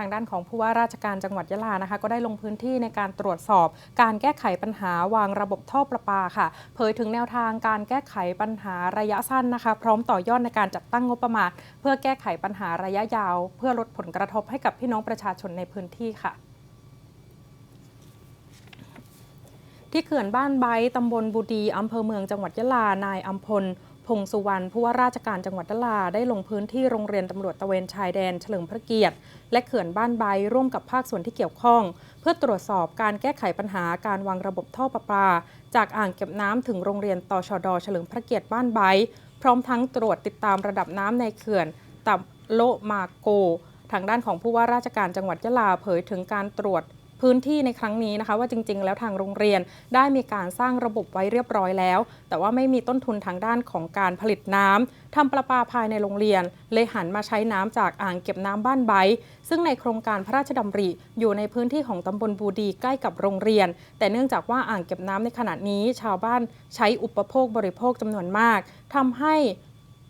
ทางด้านของผู้ว่าราชการจังหวัดยะลานะคะ ก็ได้ลงพื้นที่ในการตรวจสอบ การแก้ไขปัญหาวางระบบท่อประปาค่ะ เผยถึงแนวทางการแก้ไขปัญหาระยะสั้นนะคะ พร้อมต่อยอดในการจัดตั้งงบประมาณ เพื่อแก้ไขปัญหาระยะยาว เพื่อลดผลกระทบให้กับพี่น้องประชาชนในพื้นที่ค่ะที่เขื่อนบ้านไบตำบลบูดีอำเภอเมืองจังหวัดยะลา นายอัมพล งสุวรรณผู้ว่าราชการจังหวัดยะลาได้ลงพื้นที่โรงเรียนตำรวจตะเวนชายแดนเฉลิมพระเกียรติ และเขื่อนบ้านไบร่วมกับภาคส่วนที่เกี่ยวข้อง เพื่อตรวจสอบการแก้ไขปัญหาการวางระบบท่อประปา จากอ่างเก็บน้ำถึงโรงเรียนตชดเฉลิมพระเกียรติบ้านไบพร้อมทั้งตรวจติดตามระดับน้ำในเขื่อนตับโลมาโก ทางด้านของผู้ว่าราชการจังหวัดยะลาเผยถึงการตรวจ พื้นที่ในครั้งนี้นะคะ ว่าจริง ๆ แล้วทางโรงเรียนได้มีการสร้างระบบไว้เรียบร้อยแล้ว แต่ว่าไม่มีต้นทุนทางด้านของการผลิตน้ำทำประปาภายในโรงเรียน เลยหันมาใช้น้ำจากอ่างเก็บน้ำบ้านไบซึ่งในโครงการพระราชดำริ อยู่ในพื้นที่ของตำบลบูดีใกล้กับโรงเรียน แต่เนื่องจากว่าอ่างเก็บน้ำในขณะนี้ ชาวบ้านใช้อุปโภคบริโภคจำนวนมากทำให้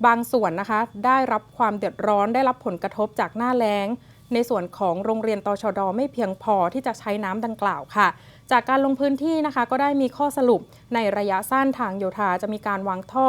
บางส่วนนะคะ ได้รับความเดือดร้อนได้รับผลกระทบจากหน้าแล้ง ในส่วนของโรงเรียนตชดไม่เพียงพอที่จะใช้น้ำดังกล่าวค่ะ จากการลงพื้นที่นะคะก็ได้มีข้อสรุปในระยะสั้นทางโยธาจะมีการวางท่อ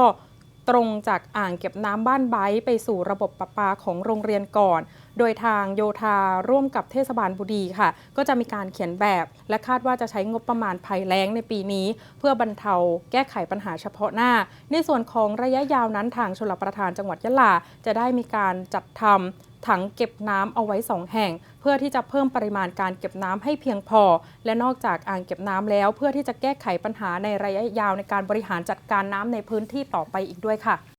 ตรงจากอ่างเก็บน้ำบ้านไบไปสู่ระบบประปาของโรงเรียนก่อน โดยทางโยธาร่วมกับเทศบาลบุรีค่ะ ก็จะมีการเขียนแบบ และคาดว่าจะใช้งบประมาณภัยแล้งในปีนี้ เพื่อบรรเทาแก้ไขปัญหาเฉพาะหน้า ในส่วนของระยะยาวนั้นทางชลประทานจังหวัดยะลา จะได้มีการจัดทำ ถังเก็บน้ำเอาไว้ 2 แห่ง เพื่อที่จะเพิ่มปริมาณการเก็บน้ำให้เพียงพอ และนอกจากอ่างเก็บน้ำแล้ว เพื่อที่จะแก้ไขปัญหาในระยะยาวในการบริหารจัดการน้ำในพื้นที่ต่อไปอีกด้วยค่ะ